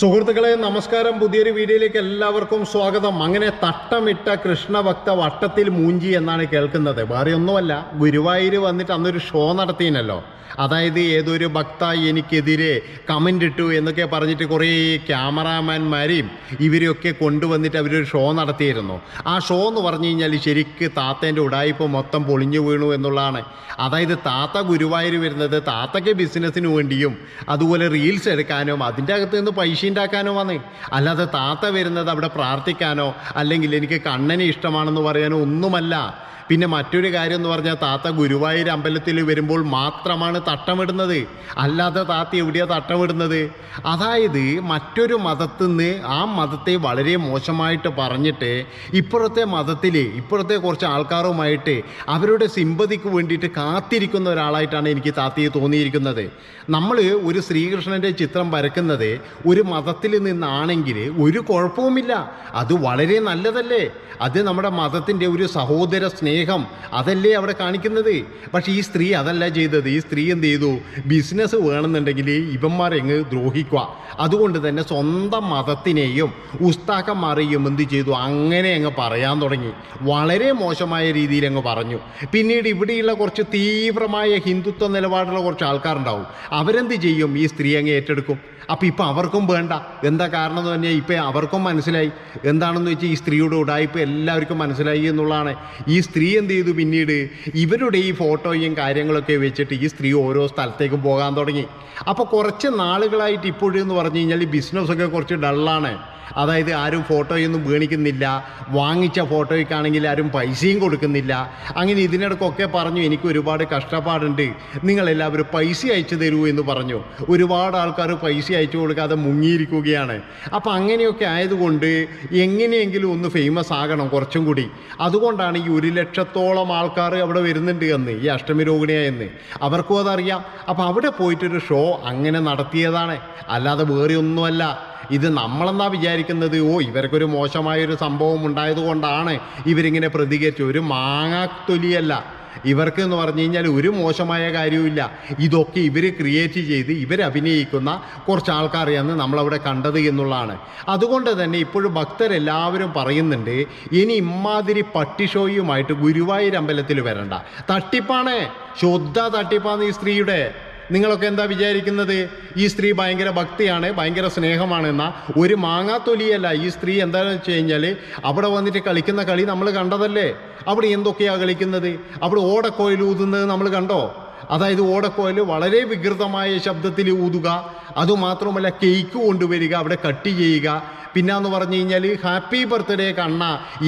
സുഹൃത്തുക്കളെ നമസ്കാരം. പുതിയൊരു വീഡിയോയിലേക്ക് എല്ലാവർക്കും സ്വാഗതം. അങ്ങനെ തട്ടമിട്ട കൃഷ്ണഭക്ത വട്ടത്തിൽ മൂഞ്ചി എന്നാണ് കേൾക്കുന്നത്. വേറെ ഒന്നുമല്ല ഗുരുവായൂർ വന്നിട്ട് അന്നൊരു ഷോ നടത്തിനല്ലോ അതായത് ഏതൊരു ഭക്ത എനിക്കെതിരെ കമന്റ് ഇട്ടു എന്നൊക്കെ പറഞ്ഞിട്ട് കുറേ ക്യാമറാമാൻമാരെയും ഇവരെയൊക്കെ കൊണ്ടുവന്നിട്ട് അവരൊരു ഷോ നടത്തിയിരുന്നു. ആ ഷോ എന്ന് പറഞ്ഞു കഴിഞ്ഞാൽ ശരിക്ക് താത്തേന്റെ ഉടായ്പ മൊത്തം പൊളിഞ്ഞു വീണു എന്നുള്ളതാണ്. അതായത് താത്ത ഗുരുവായൂർ വരുന്നത് താത്തയ്ക്ക് ബിസിനസ്സിന് വേണ്ടിയും അതുപോലെ റീൽസ് എടുക്കാനും അതിന്റെ അകത്ത് നിന്ന് പൈസ ഉണ്ടാക്കാനോ വന്ന് അല്ലാതെ താത്ത വരുന്നത് അവിടെ പ്രാർത്ഥിക്കാനോ അല്ലെങ്കിൽ എനിക്ക് കണ്ണനെ ഇഷ്ടമാണെന്ന് പറയാനോ ഒന്നുമല്ല. പിന്നെ മറ്റൊരു കാര്യം എന്ന് പറഞ്ഞാൽ താത്ത ഗുരുവായൂർ അമ്പലത്തിൽ വരുമ്പോൾ മാത്രമാണ് തട്ടമിടുന്നത്. അല്ലാതെ താത്ത എവിടെയാണ് തട്ടമിടുന്നത്? അതായത് മറ്റൊരു മതത്തിൽ നിന്ന് ആ മതത്തെ വളരെ മോശമായിട്ട് പറഞ്ഞിട്ട് ഇപ്പോഴത്തെ മതത്തിൽ ഇപ്പോഴത്തെ കുറച്ച് ആൾക്കാരുമായിട്ട് അവരുടെ സിമ്പതിക്ക് വേണ്ടിയിട്ട് കാത്തിരിക്കുന്ന ഒരാളായിട്ടാണ് എനിക്ക് താത്തയെ തോന്നിയിരിക്കുന്നത്. നമ്മൾ ഒരു ശ്രീകൃഷ്ണന്റെ ചിത്രം വരക്കുന്നത് ഒരു മതത്തിൽ നിന്നാണെങ്കിൽ ഒരു കുഴപ്പവുമില്ല. അത് വളരെ നല്ലതല്ലേ? അത് നമ്മുടെ മതത്തിന്റെ ഒരു സഹോദര സ്നേഹം അതല്ലേ അവിടെ കാണിക്കുന്നത്? പക്ഷേ ഈ സ്ത്രീ അതല്ല ചെയ്തത്. ഈ സ്ത്രീ എന്ത് ചെയ്തു? ബിസിനസ് വേണമെന്നുണ്ടെങ്കിൽ ഇവന്മാരെങ്ങ് ദ്രോഹിക്കുക അതുകൊണ്ട് തന്നെ സ്വന്തം മതത്തിനെയും ഉസ്താക്കന്മാരെയും എന്ത് ചെയ്തു? അങ്ങനെ അങ്ങ് പറയാൻ തുടങ്ങി. വളരെ മോശമായ രീതിയിൽ അങ്ങ് പറഞ്ഞു. പിന്നീട് ഇവിടെയുള്ള കുറച്ച് തീവ്രമായ ഹിന്ദുത്വ നിലപാടുള്ള കുറച്ച് ആൾക്കാരുണ്ടാവും. അവരെന്ത് ചെയ്യും? ഈ സ്ത്രീ അങ്ങ് ഏറ്റെടുക്കും. അപ്പോൾ ഇപ്പം അവർക്കും വേണ്ട. എന്താ കാരണം എന്ന് പറഞ്ഞാൽ ഇപ്പം അവർക്കും മനസ്സിലായി. എന്താണെന്ന് വെച്ചാൽ ഈ സ്ത്രീയുടെ ഉടായ്പ എല്ലാവർക്കും മനസ്സിലായി എന്നുള്ളതാണ്. ഈ സ്ത്രീ എന്ത് ചെയ്തു പിന്നീട്? ഇവരുടെ ഈ ഫോട്ടോയും കാര്യങ്ങളൊക്കെ വെച്ചിട്ട് ഈ സ്ത്രീ ഓരോ സ്ഥലത്തേക്കും പോകാൻ തുടങ്ങി. അപ്പോൾ കുറച്ച് നാളുകളായിട്ട് ഇപ്പോഴെന്ന് പറഞ്ഞു കഴിഞ്ഞാൽ ഈ ബിസിനസ്സൊക്കെ കുറച്ച് ഡള്ളാണ് അതായത് ആരും ഫോട്ടോയൊന്നും വീണിക്കുന്നില്ല. വാങ്ങിച്ച ഫോട്ടോയ്ക്കാണെങ്കിൽ ആരും പൈസയും കൊടുക്കുന്നില്ല. അങ്ങനെ ഇതിനിടക്കൊക്കെ പറഞ്ഞു എനിക്ക് ഒരുപാട് കഷ്ടപ്പാടുണ്ട്. നിങ്ങളെല്ലാവരും പൈസ അയച്ചു തരൂ എന്ന് പറഞ്ഞു. ഒരുപാട് ആൾക്കാർ പൈസ അയച്ചു കൊടുക്കാതെ മുങ്ങിയിരിക്കുകയാണ്. അപ്പം അങ്ങനെയൊക്കെ ആയതുകൊണ്ട് എങ്ങനെയെങ്കിലും ഒന്ന് ഫേമസ് ആകണം കുറച്ചും കൂടി. അതുകൊണ്ടാണ് ഈ ഒരു ലക്ഷത്തോളം ആൾക്കാർ അവിടെ വരുന്നുണ്ട് എന്ന് ഈ അഷ്ടമി രോഗിണിയായെന്ന് അവർക്കും അതറിയാം. അപ്പം അവിടെ പോയിട്ടൊരു ഷോ അങ്ങനെ നടത്തിയതാണ്. അല്ലാതെ വേറെ ഒന്നുമല്ല. ഇത് നമ്മളെന്നാ വിചാരിക്കുന്നത്? ഓ ഇവർക്കൊരു മോശമായൊരു സംഭവം ഉണ്ടായതുകൊണ്ടാണ് ഇവരിങ്ങനെ പ്രതികരിച്ചു ഒരു മാങ്ങാത്തൊലിയല്ല ഇവർക്ക് എന്ന് പറഞ്ഞു കഴിഞ്ഞാൽ ഒരു മോശമായ കാര്യവുമില്ല. ഇതൊക്കെ ഇവർ ക്രിയേറ്റ് ചെയ്ത് ഇവർ അഭിനയിക്കുന്ന കുറച്ച് ആൾക്കാരെയാണ് നമ്മളവിടെ കണ്ടത് എന്നുള്ളതാണ്. അതുകൊണ്ട് തന്നെ ഇപ്പോഴും ഭക്തരെല്ലാവരും പറയുന്നുണ്ട് ഇനി ഇമ്മാതിരി പട്ടിഷോയുമായിട്ട് ഗുരുവായൂർ അമ്പലത്തിൽ വരണ്ട. തട്ടിപ്പാണേ. ശുദ്ധ തട്ടിപ്പാണ് ഈ സ്ത്രീയുടെ. നിങ്ങളൊക്കെ എന്താ വിചാരിക്കുന്നത്? ഈ സ്ത്രീ ഭയങ്കര ഭക്തിയാണ് ഭയങ്കര സ്നേഹമാണ് എന്ന ഒരു മാങ്ങാത്തൊലിയല്ല ഈ സ്ത്രീ എന്താണെന്ന് വെച്ച് കഴിഞ്ഞാൽ അവിടെ വന്നിട്ട് കളിക്കുന്ന കളി നമ്മൾ കണ്ടതല്ലേ? അവിടെ എന്തൊക്കെയാണ് കളിക്കുന്നത്? അവിടെ ഓടക്കോയിൽ ഊതുന്നത് നമ്മൾ കണ്ടോ? അതായത് ഓടക്കോയിൽ വളരെ വികൃതമായ ശബ്ദത്തിൽ ഊതുക അതുമാത്രമല്ല കേക്ക് കൊണ്ടുവരിക അവിടെ കട്ട് ചെയ്യുക. പിന്നെന്ന് പറഞ്ഞു കഴിഞ്ഞാൽ ഹാപ്പി ബർത്ത്ഡേ കണ്ണ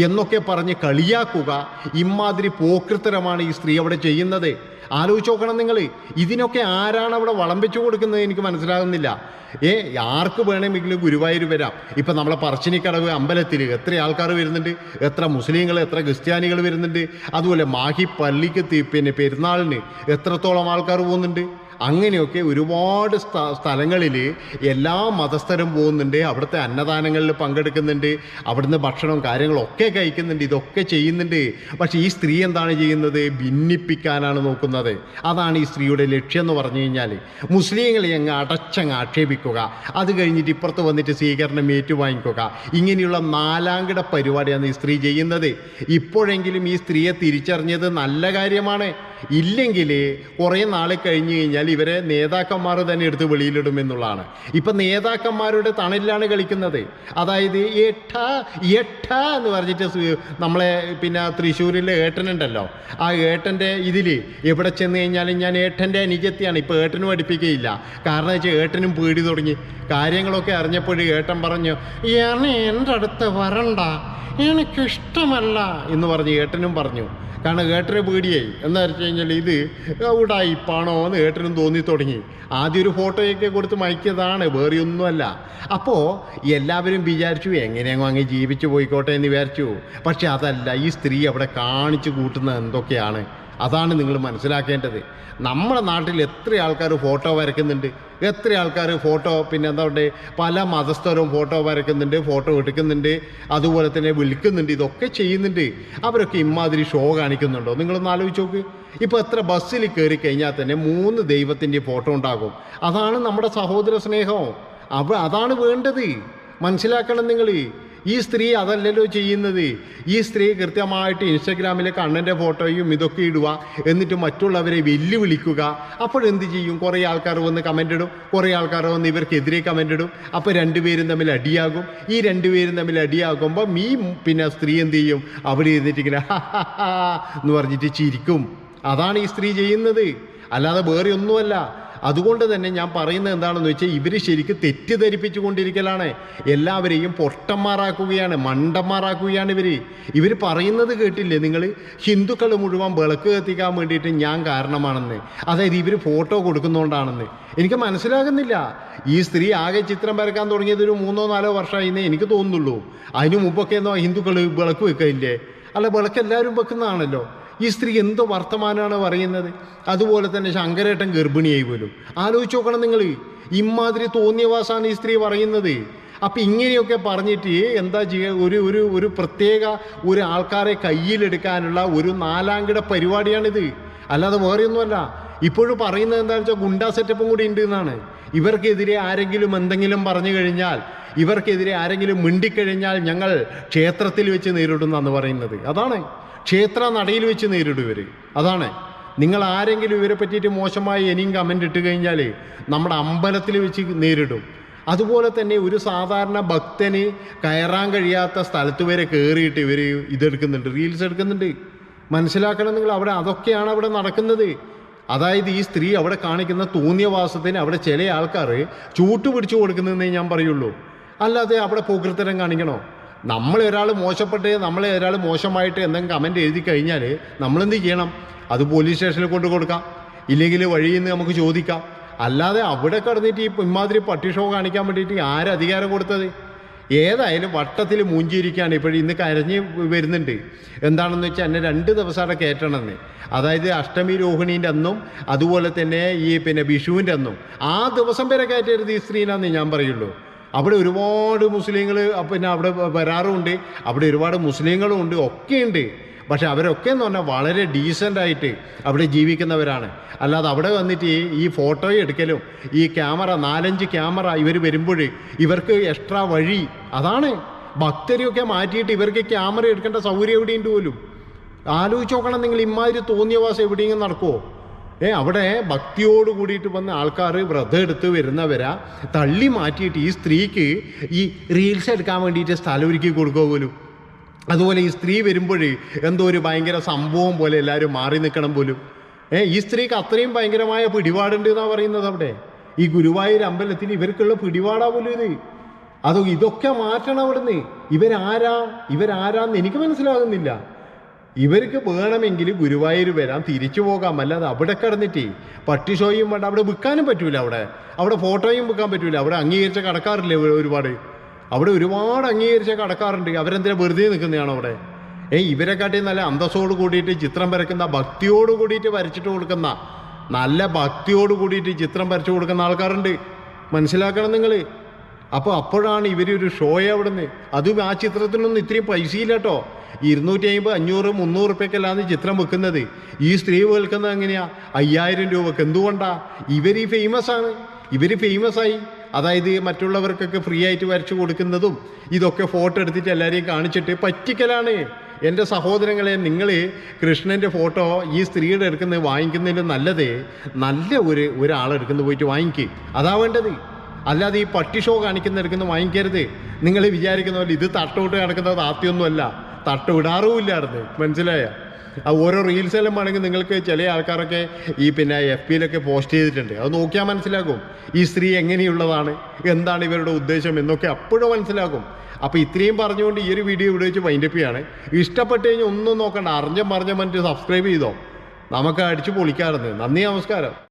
എന്നൊക്കെ പറഞ്ഞ് കളിയാക്കുക. ഇമാതിരി പോക്കൃത്തരമാണ് ഈ സ്ത്രീ അവിടെ ചെയ്യുന്നത്. ആലോചിച്ച് നോക്കണം നിങ്ങൾ ഇതിനൊക്കെ ആരാണ് അവിടെ വളം കൊടുക്കുന്നത് എനിക്ക് മനസ്സിലാകുന്നില്ല. ഏ ആർക്ക് വേണമെങ്കിലും ഗുരുവായൂർ വരാം. ഇപ്പം നമ്മളെ പറശ്ശിനിക്കടവ് അമ്പലത്തിൽ എത്ര ആൾക്കാർ വരുന്നുണ്ട്? എത്ര മുസ്ലിങ്ങൾ എത്ര ക്രിസ്ത്യാനികൾ വരുന്നുണ്ട്? അതുപോലെ മാഹി പള്ളിക്ക് പിന്നെ പെരുന്നാളിന് എത്രത്തോളം ആൾക്കാർ പോകുന്നുണ്ട്? അങ്ങനെയൊക്കെ ഒരുപാട് സ്ഥലങ്ങളിൽ എല്ലാ മതസ്ഥരും പോകുന്നുണ്ട് അവിടുത്തെ അന്നദാനങ്ങളിൽ പങ്കെടുക്കുന്നുണ്ട് അവിടുന്ന് ഭക്ഷണവും കാര്യങ്ങളും ഒക്കെ കഴിക്കുന്നുണ്ട് ഇതൊക്കെ ചെയ്യുന്നുണ്ട്. പക്ഷേ ഈ സ്ത്രീ എന്താണ് ചെയ്യുന്നത്? ഭിന്നിപ്പിക്കാനാണ് നോക്കുന്നത്. അതാണ് ഈ സ്ത്രീയുടെ ലക്ഷ്യം എന്ന് പറഞ്ഞു കഴിഞ്ഞാൽ മുസ്ലിങ്ങളെ അങ്ങ് അടച്ചങ്ങ് ആക്ഷേപിക്കുക. അത് കഴിഞ്ഞിട്ട് ഇപ്പുറത്ത് വന്നിട്ട് സ്വീകരണം ഏറ്റുവാങ്ങിക്കുക. ഇങ്ങനെയുള്ള നാലാംകിട പരിപാടിയാണ് ഈ സ്ത്രീ ചെയ്യുന്നത്. ഇപ്പോഴെങ്കിലും ഈ സ്ത്രീയെ തിരിച്ചറിഞ്ഞത് നല്ല കാര്യമാണ്. ഇല്ലെങ്കിൽ കുറേ നാൾ കഴിഞ്ഞ് കഴിഞ്ഞാൽ ഇവരെ നേതാക്കന്മാർ തന്നെ എടുത്ത് വെളിയിലിടും എന്നുള്ളതാണ്. ഇപ്പം നേതാക്കന്മാരുടെ തണലിലാണ് കളിക്കുന്നത്. അതായത് എട്ട എട്ട എന്ന് പറഞ്ഞിട്ട് നമ്മളെ പിന്നെ തൃശ്ശൂരിലെ ഏട്ടനുണ്ടല്ലോ. ആ ഏട്ടന്റെ ഇതിൽ എവിടെ ചെന്ന് കഴിഞ്ഞാലും ഞാൻ ഏട്ടന്റെ അനുജത്തിയാണ് ഇപ്പോൾ ഏട്ടനും പഠിപ്പിക്കുകയില്ല കാരണം വെച്ചാൽ ഏട്ടനും പേടി തുടങ്ങി. കാര്യങ്ങളൊക്കെ അറിഞ്ഞപ്പോൾ ഏട്ടൻ പറഞ്ഞു ഏണ എന്റെ അടുത്ത് വരണ്ട. എനിക്കിഷ്ടമല്ല. എന്ന് പറഞ്ഞ് ഏട്ടനും പറഞ്ഞു. കാരണം ഏട്ടന് പേടിയായി. എന്താ വെച്ച് കഴിഞ്ഞാൽ ഇത് ഉടായിപ്പാണോ എന്ന് ഏട്ടനും തോന്നി തുടങ്ങി. ആദ്യം ഒരു ഫോട്ടോയൊക്കെ കൊടുത്ത് മയക്കിയതാണ് വേറെയൊന്നുമല്ല അപ്പോൾ എല്ലാവരും വിചാരിച്ചു എങ്ങനെയെങ്കിലും അങ്ങ് ജീവിച്ചു പോയിക്കോട്ടെ എന്ന് വിചാരിച്ചു. പക്ഷെ അതല്ല ഈ സ്ത്രീ അവിടെ കാണിച്ചു കൂട്ടുന്നത് എന്തൊക്കെയാണ്? അതാണ് നിങ്ങൾ മനസ്സിലാക്കേണ്ടത്. നമ്മുടെ നാട്ടിൽ എത്ര ആൾക്കാർ ഫോട്ടോ വരയ്ക്കുന്നുണ്ട്? എത്ര ആൾക്കാർ ഫോട്ടോ പിന്നെ എന്താ പറയുക പല മതസ്ഥരും ഫോട്ടോ വരയ്ക്കുന്നുണ്ട് ഫോട്ടോ എടുക്കുന്നുണ്ട് അതുപോലെ തന്നെ വിളിക്കുന്നുണ്ട് ഇതൊക്കെ ചെയ്യുന്നുണ്ട്. അവരൊക്കെ ഇമാതിരി ഷോ കാണിക്കുന്നുണ്ടോ? നിങ്ങളൊന്ന് ആലോചിച്ച് നോക്ക്. ഇപ്പോൾ എത്ര ബസ്സിൽ കയറി കഴിഞ്ഞാൽ തന്നെ മൂന്ന് ദൈവത്തിന്റെ ഫോട്ടോ ഉണ്ടാകും. അതാണ് നമ്മുടെ സഹോദര സ്നേഹം. അവ അതാണ് വേണ്ടത്. മനസ്സിലാക്കണം നിങ്ങൾ ഈ സ്ത്രീ അതല്ലല്ലോ ചെയ്യുന്നത്. ഈ സ്ത്രീ കൃത്യമായിട്ട് ഇൻസ്റ്റഗ്രാമിൽ കണ്ണന്റെ ഫോട്ടോയും ഇതൊക്കെ ഇടുക എന്നിട്ട് മറ്റുള്ളവരെ വെല്ലുവിളിക്കുക. അപ്പോഴെന്ത് ചെയ്യും? കുറേ ആൾക്കാർ വന്ന് കമന്റ് ഇടും. കുറേ ആൾക്കാർ വന്ന് ഇവർക്കെതിരെ കമന്റ് ഇടും. അപ്പോൾ രണ്ടുപേരും തമ്മിൽ അടിയാകും. ഈ രണ്ടുപേരും തമ്മിൽ അടിയാകുമ്പോൾ ഈ പിന്നെ സ്ത്രീ എന്ത് ചെയ്യും? അവിടെ ഇരുന്നിട്ട് ഇങ്ങനെ എന്ന് പറഞ്ഞിട്ട് ചിരിക്കും. അതാണ് ഈ സ്ത്രീ ചെയ്യുന്നത്. അല്ലാതെ വേറെ ഒന്നുമല്ല. അതുകൊണ്ട് തന്നെ ഞാൻ പറയുന്നത് എന്താണെന്ന് വെച്ചാൽ ഇവർ ശരിക്കും തെറ്റിദ്ധരിപ്പിച്ചു കൊണ്ടിരിക്കലാണ് എല്ലാവരെയും പൊട്ടന്മാരാക്കുകയാണ് മണ്ടന്മാരാക്കുകയാണ് ഇവർ ഇവർ പറയുന്നത് കേട്ടില്ലേ നിങ്ങൾ ഹിന്ദുക്കൾ മുഴുവൻ വിളക്ക് കത്തിക്കാൻ വേണ്ടിയിട്ട് ഞാൻ കാരണമാണെന്ന്. അതായത് ഇവർ ഫോട്ടോ കൊടുക്കുന്നതുകൊണ്ടാണെന്ന് എനിക്ക് മനസ്സിലാകുന്നില്ല. ഈ സ്ത്രീ ആകെ ചിത്രം വരക്കാൻ തുടങ്ങിയത് ഒരു മൂന്നോ നാലോ വർഷമായിന്നേ എനിക്ക് തോന്നുന്നുള്ളൂ. അതിനു മുമ്പൊക്കെ എന്നോ ഹിന്ദുക്കൾ വിളക്ക് വെക്കില്ലേ അല്ല വിളക്ക് എല്ലാവരും വെക്കുന്നതാണല്ലോ. ഈ സ്ത്രീ എന്തോ വർത്തമാനമാണ് പറയുന്നത്? അതുപോലെ തന്നെ ശങ്കരേട്ടൻ ഗർഭിണിയായി പോലും. ആലോചിച്ച് നോക്കണം നിങ്ങൾ ഇമാതിരി തോന്നിയവാസാണ് ഈ സ്ത്രീ പറയുന്നത്. അപ്പം ഇങ്ങനെയൊക്കെ പറഞ്ഞിട്ട് എന്താ ചെയ്യുക ഒരു ഒരു ഒരു പ്രത്യേക ഒരു ആൾക്കാരെ കയ്യിലെടുക്കാനുള്ള ഒരു നാലാംകിട പരിപാടിയാണിത്. അല്ലാതെ വേറെയൊന്നുമല്ല. ഇപ്പോഴും പറയുന്നത് എന്താണെന്ന് വെച്ചാൽ ഗുണ്ടാ സെറ്റപ്പും കൂടി ഉണ്ട് എന്നാണ് ഇവർക്കെതിരെ ആരെങ്കിലും എന്തെങ്കിലും പറഞ്ഞു കഴിഞ്ഞാൽ ഇവർക്കെതിരെ ആരെങ്കിലും മിണ്ടിക്കഴിഞ്ഞാൽ ഞങ്ങൾ ക്ഷേത്രത്തിൽ വെച്ച് നേരിടുന്നെന്ന് പറയുന്നത്. അതാണ്. ക്ഷേത്ര നടയിൽ വെച്ച് നേരിടും അതാണ്. നിങ്ങൾ ആരെങ്കിലും ഇവരെ പറ്റിയിട്ട് മോശമായി ഇനിയും കമന്റ് ഇട്ട് കഴിഞ്ഞാൽ നമ്മുടെ അമ്പലത്തിൽ വെച്ച് നേരിടും. അതുപോലെ തന്നെ ഒരു സാധാരണ ഭക്തന് കയറാൻ കഴിയാത്ത സ്ഥലത്ത് വരെ കയറിയിട്ട് ഇവർ ഇതെടുക്കുന്നുണ്ട്. റീൽസ് എടുക്കുന്നുണ്ട്. മനസ്സിലാക്കണം നിങ്ങൾ അവിടെ അതൊക്കെയാണ് അവിടെ നടക്കുന്നത്. അതായത് ഈ സ്ത്രീ അവിടെ കാണിക്കുന്ന തോന്നിയവാസത്തിന് അവിടെ ചില ആൾക്കാർ ചൂട്ട് പിടിച്ചു കൊടുക്കുന്നതെന്നേ ഞാൻ പറയുള്ളൂ. അല്ലാതെ അവിടെ പോകൃത്തരം കാണിക്കണോ? നമ്മൾ ഒരാൾ മോശപ്പെട്ട് നമ്മളെ ഒരാൾ മോശമായിട്ട് എന്തെങ്കിലും കമന്റ് എഴുതി കഴിഞ്ഞാൽ നമ്മളെന്ത് ചെയ്യണം? അത് പോലീസ് സ്റ്റേഷനിൽ കൊണ്ട് കൊടുക്കാം. ഇല്ലെങ്കിൽ വഴിയിൽ നിന്ന് നമുക്ക് ചോദിക്കാം. അല്ലാതെ അവിടെ കടന്നിട്ട് ഈ ഇമാതിരി പട്ടി ഷോ കാണിക്കാൻ വേണ്ടിയിട്ട് ആര് അധികാരം കൊടുത്തത്? ഏതായാലും വട്ടത്തിൽ മൂഞ്ചിയിരിക്കുകയാണ്. ഇപ്പോഴും ഇന്ന് കരഞ്ഞ് വരുന്നുണ്ട്. എന്താണെന്ന് വെച്ചാൽ എന്നെ രണ്ട് ദിവസം അവിടെ കയറ്റണമെന്ന്. അതായത് അഷ്ടമി രോഹിണീന്റെ അന്നും അതുപോലെ തന്നെ ഈ പിന്നെ വിഷുവിന്റെ അന്നും. ആ ദിവസം വരെ കയറ്റരുത് ഈ സ്ത്രീനാന്നേ ഞാൻ പറയുള്ളൂ. അവിടെ ഒരുപാട് മുസ്ലിങ്ങൾ പിന്നെ അവിടെ വരാറുമുണ്ട് അവിടെ ഒരുപാട് മുസ്ലിങ്ങളും ഉണ്ട് ഒക്കെയുണ്ട്. പക്ഷെ അവരൊക്കെ എന്ന് പറഞ്ഞാൽ വളരെ ഡീസന്റായിട്ട് അവിടെ ജീവിക്കുന്നവരാണ്. അല്ലാതെ അവിടെ വന്നിട്ട് ഈ- ഫോട്ടോ എടുക്കലും ഈ ക്യാമറ നാലഞ്ച് ക്യാമറ ഇവർ വരുമ്പോൾ ഇവർക്ക് എക്സ്ട്രാ വഴി. അതാണ്. ഭക്തരെയൊക്കെ മാറ്റിയിട്ട് ഇവർക്ക് ക്യാമറ എടുക്കേണ്ട സൗകര്യം എവിടെയുണ്ട് പോലും? ആലോചിച്ച് നോക്കണം നിങ്ങൾ ഇമാതിരി തോന്നിയവാസം എവിടെയെങ്കിലും നടക്കുമോ ഏ അവിടെ ഭക്തിയോട് കൂടിയിട്ട് വന്ന ആൾക്കാർ വ്രതം എടുത്ത് വരുന്നവരാ. തള്ളി മാറ്റിയിട്ട് ഈ സ്ത്രീക്ക് ഈ റീൽസ് എടുക്കാൻ വേണ്ടിയിട്ട് സ്ഥലം ഒരുക്കി കൊടുക്കുക പോലും. അതുപോലെ ഈ സ്ത്രീ വരുമ്പോൾ എന്തോ ഒരു ഭയങ്കര സംഭവം പോലെ എല്ലാവരും മാറി നിൽക്കണം പോലും. ഏ ഈ സ്ത്രീക്ക് അത്രയും ഭയങ്കരമായ പിടിപാടുണ്ട് എന്നാണ് പറയുന്നത് അവിടെ. ഈ ഗുരുവായൂർ അമ്പലത്തിന് ഇവർക്കുള്ള പിടിപാടാ പോലും ഇത്. അതോ ഇതൊക്കെ മാറ്റണം അവിടുന്ന്. ഇവരാരാ? ഇവരാരാന്ന് എനിക്ക് മനസ്സിലാകുന്നില്ല. ഇവർക്ക് വേണമെങ്കിൽ ഗുരുവായൂർ വരാം തിരിച്ചു പോകാം. അല്ലാതെ അവിടെ കിടന്നിട്ടേ പട്ടി ഷോയും വേണ്ട. അവിടെ വിൽക്കാനും പറ്റൂല അവിടെ. അവിടെ ഫോട്ടോയും വിൽക്കാൻ പറ്റൂല. അവിടെ അംഗീകരിച്ച കടക്കാറില്ലേ ഒരുപാട്? അവിടെ ഒരുപാട് അംഗീകരിച്ച കടക്കാറുണ്ട് അവരെന്തിനാ വെറുതെ നിൽക്കുന്നതാണോ അവിടെ? ഏ ഇവരെക്കാട്ടി നല്ല അന്തസ്സോട് കൂടിയിട്ട് ചിത്രം വരയ്ക്കുന്ന ഭക്തിയോട് കൂടിയിട്ട് വരച്ചിട്ട് കൊടുക്കുന്ന നല്ല ഭക്തിയോട് കൂടിയിട്ട് ചിത്രം വരച്ചു കൊടുക്കുന്ന ആൾക്കാരുണ്ട്. മനസ്സിലാക്കണം നിങ്ങൾ അപ്പോൾ അപ്പോഴാണ് ഇവരൊരു ഷോയെ അവിടുന്ന്. അതും ആ ചിത്രത്തിനൊന്നും ഇത്രയും പൈസയില്ല കേട്ടോ. ഇരുന്നൂറ്റി അമ്പത് അഞ്ഞൂറ് മുന്നൂറ് റുപ്യക്കല്ലാന്ന് ചിത്രം വെക്കുന്നത്. ഈ സ്ത്രീ വിൽക്കുന്നത് എങ്ങനെയാ? അയ്യായിരം രൂപക്ക്. എന്തുകൊണ്ടാ? ഇവർ ഈ ഫേമസ് ആണ്. ഇവർ ഫേമസ് ആയി. അതായത് മറ്റുള്ളവർക്കൊക്കെ ഫ്രീ ആയിട്ട് വരച്ചു കൊടുക്കുന്നതും ഇതൊക്കെ ഫോട്ടോ എടുത്തിട്ട് എല്ലാവരെയും കാണിച്ചിട്ട് പറ്റിക്കലാണ്. എന്റെ സഹോദരങ്ങളെ നിങ്ങൾ കൃഷ്ണന്റെ ഫോട്ടോ ഈ സ്ത്രീയുടെ എടുക്കുന്നത് വാങ്ങിക്കുന്നതിൽ നല്ലത് നല്ല ഒരു ഒരാളെടുക്കുന്നത് പോയിട്ട് വാങ്ങിക്കുക അതാ വേണ്ടത്. അല്ലാതെ ഈ പട്ടി ഷോ കാണിക്കുന്ന എടുക്കുന്ന വാങ്ങിക്കരുത്. നിങ്ങൾ വിചാരിക്കുന്ന പോലെ ഇത് തട്ടോട്ട് കിടക്കുന്നത് ആദ്യമൊന്നുമല്ല. തട്ട് വിടാറുമില്ലായിരുന്നു മനസ്സിലായ? ആ ഓരോ റീൽസ് എല്ലാം വേണമെങ്കിൽ നിങ്ങൾക്ക് ചില ആൾക്കാരൊക്കെ ഈ പിന്നെ എഫ് പിയിലൊക്കെ പോസ്റ്റ് ചെയ്തിട്ടുണ്ട്. അത് നോക്കിയാൽ മനസ്സിലാകും. ഈ സ്ത്രീ എങ്ങനെയുള്ളതാണ്? എന്താണ് ഇവരുടെ ഉദ്ദേശം എന്നൊക്കെ അപ്പോഴും മനസ്സിലാകും. അപ്പോൾ ഇത്രയും പറഞ്ഞുകൊണ്ട് ഈ ഒരു വീഡിയോ ഇവിടെ വെച്ച് വൈൻഡപ്പ് ചെയ്യാണ്. ഇഷ്ടപ്പെട്ട് കഴിഞ്ഞാൽ ഒന്നും നോക്കണ്ട. അറിഞ്ഞ പറഞ്ഞ മറ്റു സബ്സ്ക്രൈബ് ചെയ്തോ. നമുക്ക് അടിച്ചു പൊളിക്കാറുണ്ട്. നന്ദി നമസ്കാരം.